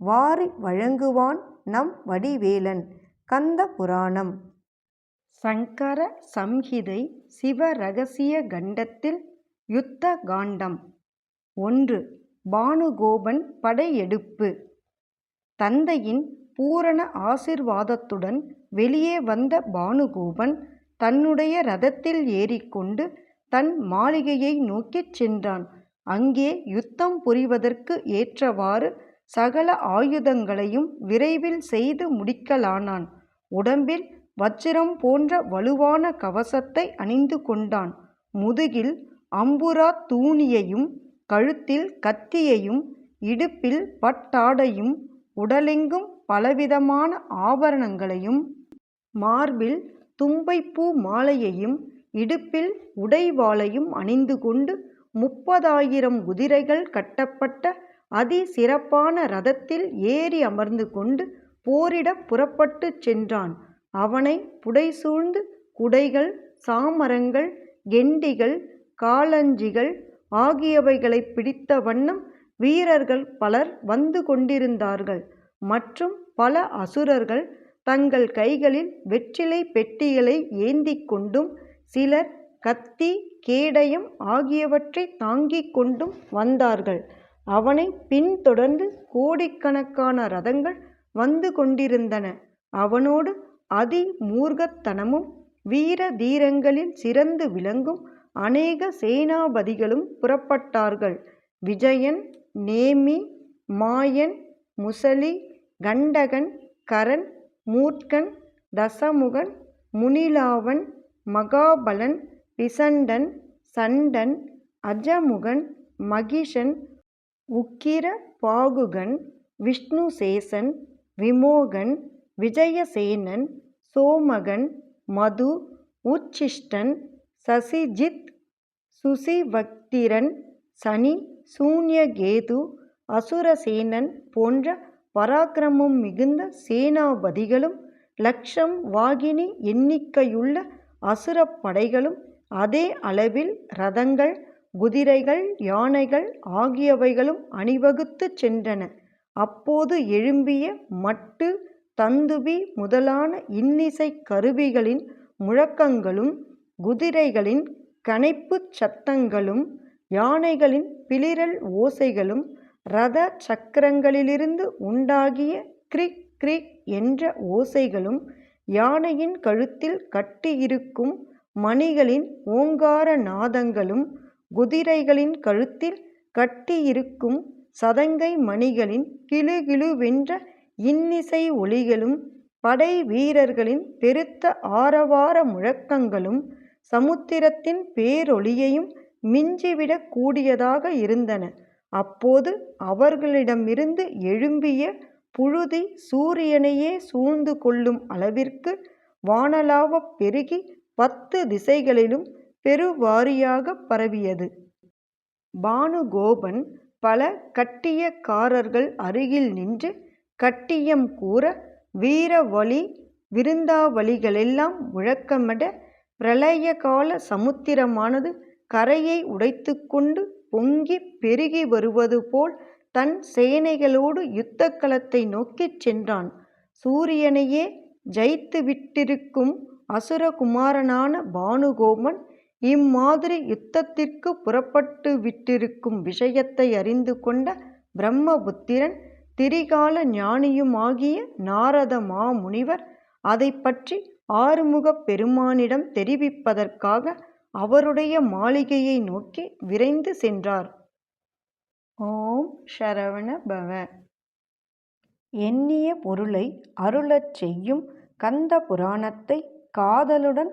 வாரி வழங்குவான் நம் வடிவேலன். கந்த புராணம். சங்கர சம்ஹிதை சிவரகசிய கண்டத்தில் யுத்த காண்டம். ஒன்று. பானுகோபன் படையெடுப்பு தந்தையின் பூரண ஆசிர்வாதத்துடன் வெளியே வந்த பானுகோபன் தன்னுடைய ரதத்தில் ஏறிக்கொண்டு தன் மாளிகையை நோக்கிச் சென்றான். அங்கே யுத்தம் புரிவதற்கு ஏற்றவாறு சகல ஆயுதங்களையும் விரைவில் செய்து முடிக்கலானான். உடம்பில் வச்சிரம் போன்ற வலுவான கவசத்தை அணிந்து கொண்டான். முதுகில் அம்புரா தூணியையும் கழுத்தில் கத்தியையும் இடுப்பில் பட்டாடையும் உடலெங்கும் பலவிதமான ஆபரணங்களையும் மார்பில் தும்பைப்பூ மாலையையும் இடுப்பில் உடைவாளையும் அணிந்து கொண்டு முப்பதாயிரம் குதிரைகள் கட்டப்பட்ட அதி சிறப்பான ரதத்தில் ஏறி அமர்ந்து கொண்டு போரிடப் புறப்பட்டுச் சென்றான். அவனை புடைசூழ்ந்து குடைகள் சாமரங்கள் கெண்டிகள் காளஞ்சிகள் ஆகியவைகளைப் பிடித்த வண்ணம் வீரர்கள் பலர் வந்து கொண்டிருந்தார்கள். மற்றும் பல அசுரர்கள் தங்கள் கைகளில் வெற்றிலை பெட்டிகளை ஏந்தி கொண்டும் சிலர் கத்தி கேடயம் ஆகியவற்றை தாங்கிக் கொண்டும் வந்தார்கள். அவனை பின்தொடர்ந்து கோடிக்கணக்கான ரதங்கள் வந்து கொண்டிருந்தன. அவனோடு அதி மூர்க்கத்தனமும் வீர தீரங்களில் சிறந்து விளங்கும் அநேக சேனாபதிகளும் புறப்பட்டார்கள். விஜயன் நேமி மாயன் முசலி கண்டகன் கரன் மூர்க்கன் தசமுகன் முனிலாவன் மகாபலன் பிசண்டன் சண்டன் அஜமுகன் மகிஷன் உக்கிர பாகுகன் விஷ்ணுசேசன் விமோகன் விஜயசேனன் சோமகன் மது உச்சிஷ்டன் சசிஜித் சுசிவக்திரன் சனி சூன்யகேது அசுரசேனன் போன்ற பராக்கிரமம் மிகுந்த சேனாபதிகளும் லக்ஷம் வாகினி எண்ணிக்கையுள்ள அசுரப் படைகளும் அதே அளவில் ரதங்கள் குதிரைகள் யானைகள் ஆகியவைகளும் அணிவகுத்துச் சென்றன. அப்போது எழும்பிய மட்டு தந்துபி முதலான இன்னிசைக் கருவிகளின் முழக்கங்களும் குதிரைகளின் கனைப்புச் சத்தங்களும் யானைகளின் பிளிரல் ஓசைகளும் ரத சக்கரங்களிலிருந்து உண்டாகிய கிரிக் கிரிக் என்ற ஓசைகளும் யானையின் கழுத்தில் கட்டியிருக்கும் மணிகளின் ஓங்கார நாதங்களும் குதிரைகளின் கழுத்தில் கட்டியிருக்கும் சதங்கை மணிகளின் கிளுகிளுவென்ற இன்னிசை ஒலிகளும் படை வீரர்களின் பெருத்த ஆரவார முழக்கங்களும் சமுத்திரத்தின் பேரொலியையும் மிஞ்சிவிடக் கூடியதாக இருந்தன. அப்போது அவர்களிடமிருந்து எழும்பிய புழுதி சூரியனையே சூழ்ந்து கொள்ளும் அளவிற்கு வானளாவப் பெருகி பத்து திசைகளிலும் பெருவாரியாகப் பரவியது. பானுகோபன் பல கட்டியக்காரர்கள் அருகில் நின்று கட்டியம் கூற வீரவலி விருந்தாவளிகளெல்லாம் முழக்கமிட பிரளயகால சமுத்திரமானது கரையை உடைத்துக்கொண்டு பொங்கிப் பெருகி வருவது போல் தன் சேனைகளோடு யுத்தக்களத்தை நோக்கிச் சென்றான். சூரியனையே ஜயித்துவிட்டிருக்கும் அசுரகுமாரனான பானுகோபன் இம்மாதிரி யுத்தத்திற்குப் புறப்பட்டுவிட்டிருக்கும் விஷயத்தை அறிந்து கொண்ட பிரம்மபுத்திரன் திரிகால ஞானியுமாகிய நாரத மாமுனிவர் அதைப்பற்றி ஆறுமுகப் பெருமானிடம் தெரிவிப்பதற்காக அவருடைய மாளிகையை நோக்கி விரைந்து சென்றார். ஓம் ஷரவண பவ! எண்ணிய பொருளை அருளச் செய்யும் கந்த புராணத்தை காதலுடன்